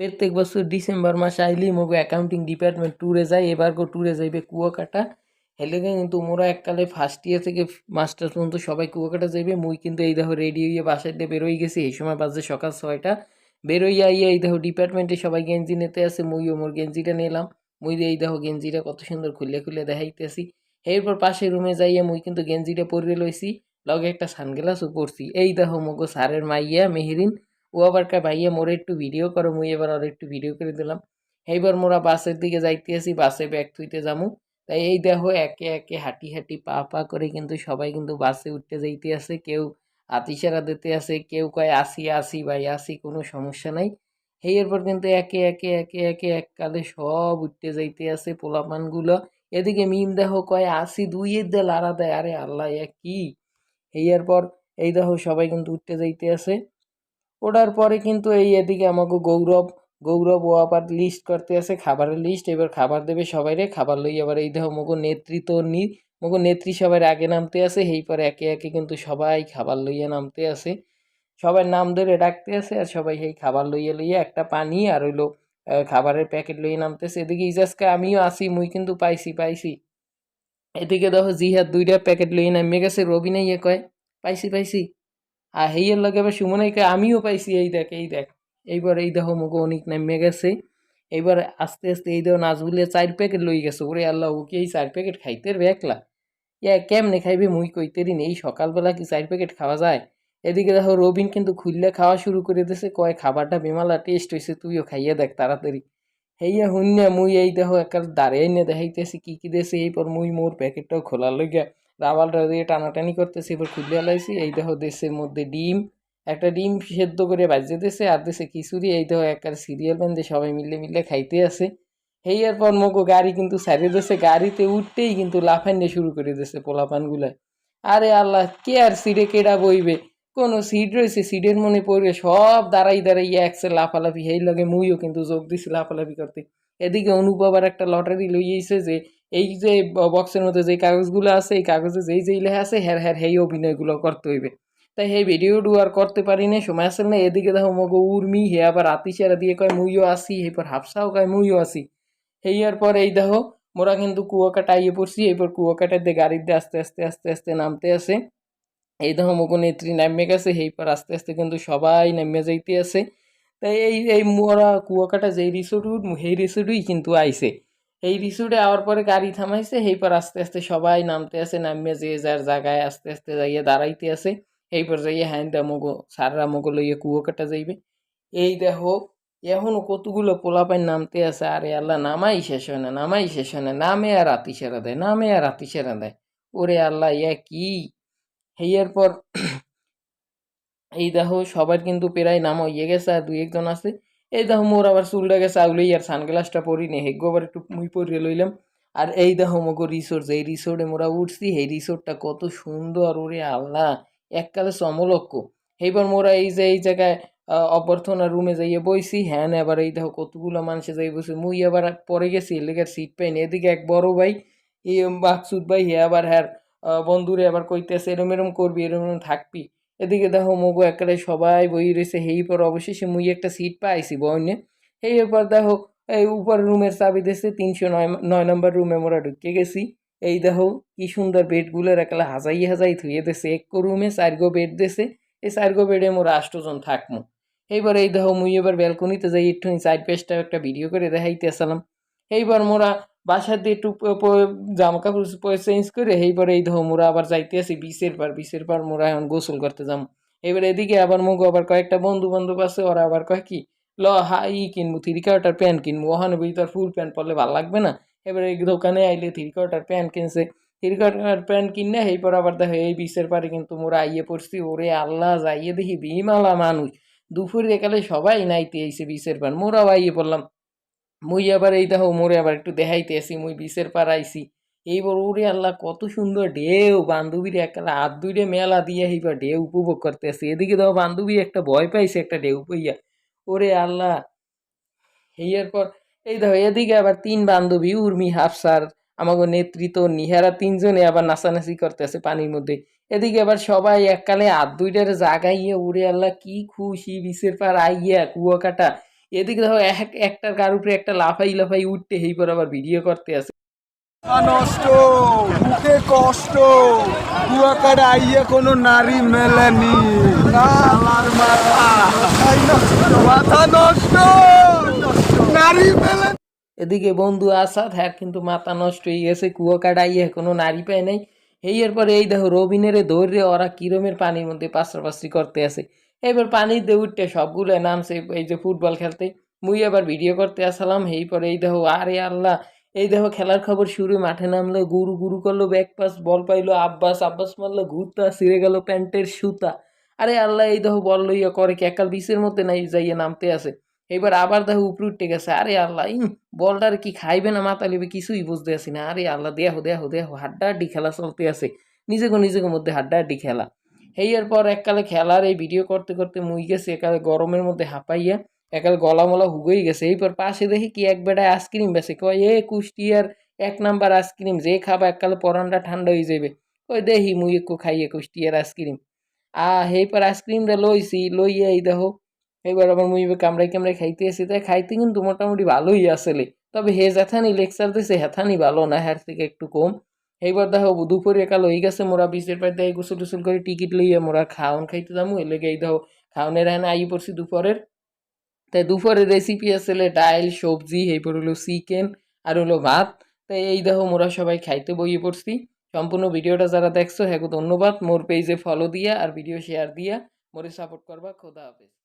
প্রত্যেক বছর ডিসেম্বর মাস আইলেই মগো অ্যাকাউন্টিং ডিপার্টমেন্ট ট্যুরে যায়, এবার গো ট্যুরে যাইবে কুয়াকাটা। হেলেগে কিন্তু মোরা এককালে ফার্স্ট ইয়ার থেকে মাস্টার পর্যন্ত সবাই কুয়াকাটা যাইবে। মুই কিন্তু এই দেখো রেডি হইয়ে বাসায় দিয়ে বেরোই গেছি। এই সময় বাজে সকাল ছয়টা। বেরোইয়া ইয়ে এই দেখো ডিপার্টমেন্টে সবাই গেঞ্জি নিতে আসে। মুইও মোর গেঞ্জিটা নিলাম। মুই এই দেখো গেঞ্জিটা কত সুন্দর খুলে খুলে দেখাইতেছি। এরপর পাশের রুমে যাইয়া মুই কিন্তু গেঞ্জিটা পরে লইছি। লগে একটা সানগ্লাসও পরছি। এই দেখো মগো স্যারের মাইয়া মেহেরিন। ও আবার কা ভাইয়া মোরে একটু ভিডিও করো, মুই এবার আর একটু ভিডিও করে দিলাম। এইবার মোরা বাসের দিকে যাইতে আসি বাসে ব্যাগ থুইতে যামু। তাই এই দেখো, একে একে হাঁটি হাঁটি পা পা করে কিন্তু সবাই কিন্তু বাসে উঠতে যাইতে আছে কেউ আতিসারা দিতে আছে কেউ কয়, আসি আসি ভাই, আসি, কোনো সমস্যা নাই। এই এরপর কিন্তু একে একে একে একে এককালে সব উঠতে যাইতে আছে পোলাপানগুলো। এদিকে মিম দেখো কয়, আসি দুইয়ের দিয়ে লাড়া দেয় আরে আল্লাহ, এ কি? এই এরপর এই দেখো সবাই কিন্তু উঠতে যাইতে আছে ওঠার পরে কিন্তু এই এদিকে আমাকে গৌরব গৌরব ও আবার লিস্ট করতে আছে খাবারের লিস্ট এবার খাবার দেবে সবাইরে, খাবার লই আবার এই দেখো মগো নেতৃত্ব নি, মগো নেত্রী সবার আগে নামতে আছে এই পরে একে একে কিন্তু সবাই খাবার লইয়া নামতে আছে সবাই নাম ধরে ডাকতে আছে আর সবাই সেই খাবার লইয়া লইয়া একটা পানি আর হইল খাবারের প্যাকেট লইয়া নামতেছে এদিকে ইজাজকে আমিও আসি, মুই কিন্তু পাইছি পাইছি। এদিকে দেখো জিহাদ দুইটা প্যাকেট লইয়া নামিয়ে গেছে, রবিনে ইয়ে কয়, পাইছি পাইছি। আর হেইয়ের লগে আবার সুমনাই কয় আমিও পাইছি, এই দেখ এই দেখ। এইবার এই দেখো মগো অনেক নামিয়ে গেছে। এইবার আস্তে আস্তে এই দেখো নাজবুলিয়া চার প্যাকেট লই গেছে। ওরে আল্লাহ, ও কি এই চার প্যাকেট খাইতে একলা? ইয়া, কেমনে খাইবে মুই কইতেরি এই সকালবেলা কি চার প্যাকেট খাওয়া যায়? এদিকে দেখো রবিন কিন্তু খুললে খাওয়া শুরু করে দিয়েছে কয় খাবারটা বেমালা টেস্ট হয়েছে তুইও খাইয়ে দেখ তাড়াতাড়ি। হেইয়া হুন্যা মুই এই দেখো একাল দাঁড়িয়ে নে দেখাইতেছি, কি কি দেছে এই পর মুই মোর প্যাকেটটাও খোলার লইগা রাবালটা দিয়ে টানাটানি করতেছে, এবার খুলে লাইছি এই দেখো দেশের মধ্যে ডিম, একটা ডিম সেদ্ধ করে বাজিয়ে দিয়েছে আর দেশে খিচুড়ি এই দেখো একটা সিরিয়াল বেঁধে সবাই মিলে মিলে খাইতে আছে হেইয়ার পর মগো গাড়ি কিন্তু সারিয়ে দিয়েছে গাড়িতে উঠতেই কিন্তু লাফাইনে শুরু করে দিয়েছে পোলাপানগুলায় আরে আল্লাহ, কে আর সিটে কেডা বইবে? কোনো সিট রয়েছে সিটের মনে পড়বে, সব দাঁড়াই দাঁড়াই একসে লাফালাফি। হেই লগে মুইও কিন্তু যোগ দিছি লাফালাফি করতে। এদিকে অনুভব আর একটা লটারি লইয়েছে যে এই যে বক্সের মধ্যে যে কাগজগুলো আছে, এই কাগজে যেই যেই লেখা আছে হ্যার হ্যার হেই অভিনয়গুলো করতে হইবে। তাই এই ভিডিওটু আর করতে পারি না সময় আসে না এদিকে দেখো মগো উর্মি, হে আবার আতিসারা দিয়ে কয়, মুইও আসি। এরপর হাফসাও কয়, মুইও আসি। হেয়ার পর এই দেখো, মোরা কিন্তু কুয়াকাটা আইয়ে পড়ছি। এরপর দিয়ে দিয়ে আস্তে আস্তে আস্তে আস্তে নামতে আছে এই দেখো মগো নেত্রী নামে গেছে। এই পর আস্তে আস্তে কিন্তু সবাই নামে যাইতে আছে তাই এই এই মোরা কুয়াকাটা যেই রিসোর্ট সেই রিসোর্টই কিন্তু আইছে। এই রিসোর্টে আওয়ার পরে গাড়ি থামাইছে সেই পর আস্তে আস্তে সবাই নামতে আছে নামে যে যার জায়গায় আস্তে আস্তে যাইয়ে দাঁড়াইতে আছে পর যাইয়ে হ্যাঁ দা মগো, সাররা মগো লইয়ে কুয়ো কাটা যাইবে। এই দেখো, এখনও কতগুলো পোলাপাইন নামতে আছে, আরে আল্লাহ, নামাই শেষ হয় না, নামাই শেষ হয় না, নামে আর রাতি সেরা দেয়, নামে আর রাতি সেরা দেয়। ওরে আল্লাহ ইয়া কি? হেয়ার পর এই দেখো, সবার কিন্তু প্রায় নাম হইয়ে গেছে, আর দুই একজন আছে। এই দেখো মোর আবার চুলটা গেছে আউলেই আর সানগ্লাসটা পরি নে, হেগ্য আবার একটু মুই পরিয়ে লইলাম। আর এই দেখো মগো রিসোর্ট এই রিসোর্টে মোরা উঠছি এই রিসোর্টটা কত সুন্দর, ওরে আল্লাহ, এককালে সমলক্ষ। এইবার মোরা এই যে, এই জায়গায় অভ্যর্থনা রুমে যাইয়ে বইছি হ্যাঁ না এবার এই দেখো কতগুলো মানুষে যাই বসে মুই আবার পরে গেছি, এলাকার সিট পাইনি এদিকে এক বড় ভাই বাকসুদ ভাই, হে আবার, হ্যার বন্ধুরে আবার কইতেছে, এরম এরম করবি, এরম এরম থাকবি। এদিকে দেখো মগু একেবারে সবাই বই রয়েছে, হেই পর অবশেষে মুই একটা সিট পাইছি বইনে। এই এরপর দেখো, এই উপর রুমের চাবি দিয়েছে তিনশো নয় নয় নম্বর রুমে মোরা ঢুকে গেছি। এই দেখো, কি সুন্দর বেডগুলোর একেলা হাজাই হাজাই থুয়ে দিয়েছে এক রুমে চারগো বেড দিয়েছে এই চারগো বেডে মোরা আষ্টজন থাকমু। এইবার এই দেখো, মুই এবার ব্যালকনিতে যাই একটু সাইড পেজটা একটা ভিডিও করে দেখাইতে আসলাম। এইবার মোরা বাসার দিয়ে একটু জামা কাপড় চেঞ্জ করে এইবার এই দেখো মোরা আবার যাইতে আসি, বিশের পার বিশের পার মোরা এখন গোসল করতে যাম। এবার এদিকে আবার মুখ আবার কয়েকটা বন্ধু বান্ধব আছে, ওরা আবার কয় কি, ল হা ই কিনবো থ্রি কোয়ার্টার প্যান্ট কিনবো, ওখানে বই তোর ফুল প্যান্ট পরলে ভালো লাগবে না? এবার এই দোকানে আইলে থ্রি কোয়ার্টার প্যান্ট কিনছে। থ্রি কোয়ার্টার প্যান্ট কিনে এই পর আবার দেখো এই বিশের পারে কিন্তু মোরা আইয়ে পড়ছি, ওরে আল্লাহ, যাইয়ে দেখি বিমালা মানুষ। দুপুরে একালে সবাই নাইতে আইছে বিশের পার, মোরাও আইয়ে পড়লাম। মুই আবার এই দেখো, মোরে আবার একটু দেখাইতে আসি, মুই বিশের পার আইছি। এইবার ওরে আল্লাহ, কত সুন্দর ঢেউ, বান্ধবীর একালা হাত দুইটা মেলা দিয়ে এইবার ঢেউ উপভোগ করতে আসি। এদিকে দেখো, বান্ধবী একটা ভয় পাইছে, একটা ঢেউ পাইয়া। ওরে আল্লাহ এইয়ার পর, এই দেখো, এদিকে আবার তিন বান্ধবী, উর্মি, হাফসার আমাকে নেতৃত্ব নিহারা তিনজনে আবার নাচানাচি করতেছে পানির মধ্যে। এদিকে আবার সবাই এককালে হাত দুইটার জাগাইয়া উড়ে আল্লাহ, কি খুশি বিশের পার আইয়া, কুয়াকাটা। এদিকে দেখো এক একটার গার উপরে একটা লাফাই লাফাই উঠতে হেই পর আবার ভিডিও করতে আসে। নষ্ট বুকে কষ্ট কুয়াকাটা আইয়ে কোনো নারী মেলেনি। মাথা নষ্ট, নারী মেলে এদিকে বন্ধু আসাদ হ্যাঁ কিন্তু মাথা নষ্ট হয়ে গেছে কুয়ো কাটাইয়ে কোনো নারী পায় নাই। এই এরপরে এই দেখো রবিনেরে দৌড়ে ওরা কিরমের পানির মধ্যে পাশাপাশি করতে আছে এবার পানিতে উঠতে সবগুলো নামছে, এই যে ফুটবল খেলতে। মুই আবার ভিডিও করতে আসলাম এই পরে, এই দেখো, আরে আল্লাহ, এই দেখো খেলার খবর শুরু, মাঠে নামলো, গুরু গুরু করল ব্যাক পাস বল পাইলো, আব্বাস আব্বাস মারলো, ঘুরতা ছিঁড়ে গেল প্যান্টের সুতা। আরে আল্লাহ, এই দেখো বল লইয়া করে কি একাল বিশের মধ্যে নাই যাইয়া নামতে আসে এবার আবার দেখো উপরে উঠতে গেছে, আরে আল্লাহ, ইম বলটার কি খাইবে না, মাথা লিবে কিছুই বুঝতে আসি না। আরে আল্লাহ, দেহ দেহ দেহ, হাড্ডাহাড্ডি খেলা চলতে আছে। নিজেকে নিজেকে মধ্যে হাড্ডাহাড্ডি খেলা। এই এরপর এককালে খেলার এই ভিডিও করতে করতে মুই গেছে একালে গরমের মধ্যে হাঁপাইয়া একালে গলা মলা হুগেই গেছে। এইপর পাশে দেখি কি এক বেটায় আইসক্রিম বেছে, কয়, এ কুষ্টিয়ার এক নাম্বার আইসক্রিম যে খাবা এককালে পরানটা ঠান্ডা হয়ে যাবে কই দেখি, মুই একটু খাইয়ে কুষ্টিয়ার আইসক্রিম আ এই পর আইসক্রিমটা লইছি, লইয়া এই দেখো এবার আবার মুই কামড়াই কামড়াই খাইতে আসি। তাই খাইতে কিন্তু মোটামুটি ভালোই আসলে। তবে হে যেথানি লেকচার দিছে হেথানি ভালো না হ্যার থেকে একটু কম। এইবার দেখো দুপুরে কাল হয়ে গেছে মোরা বিচের পাড়ে দেয় গোসল টোসল করে টিকিট লইয়া মোরা খাওন খাইতে যাব এর লেগে এই দেখো খাওনের এখানে আই পড়ছি দুপুরের। তাই দুপুরের রেসিপি আসলে ডাইল, সবজি, এরপর হলো চিকেন আর হলো ভাত। তাই এই দেখো মোরা সবাই খাইতে বইয়ে পড়ছি। সম্পূর্ণ ভিডিওটা যারা দেখছ হ্যাঁ ধন্যবাদ। মোর পেজে ফলো দিয়া আর ভিডিও শেয়ার দিয়া। মোরে সাপোর্ট করবা, খোদা হাফেজ।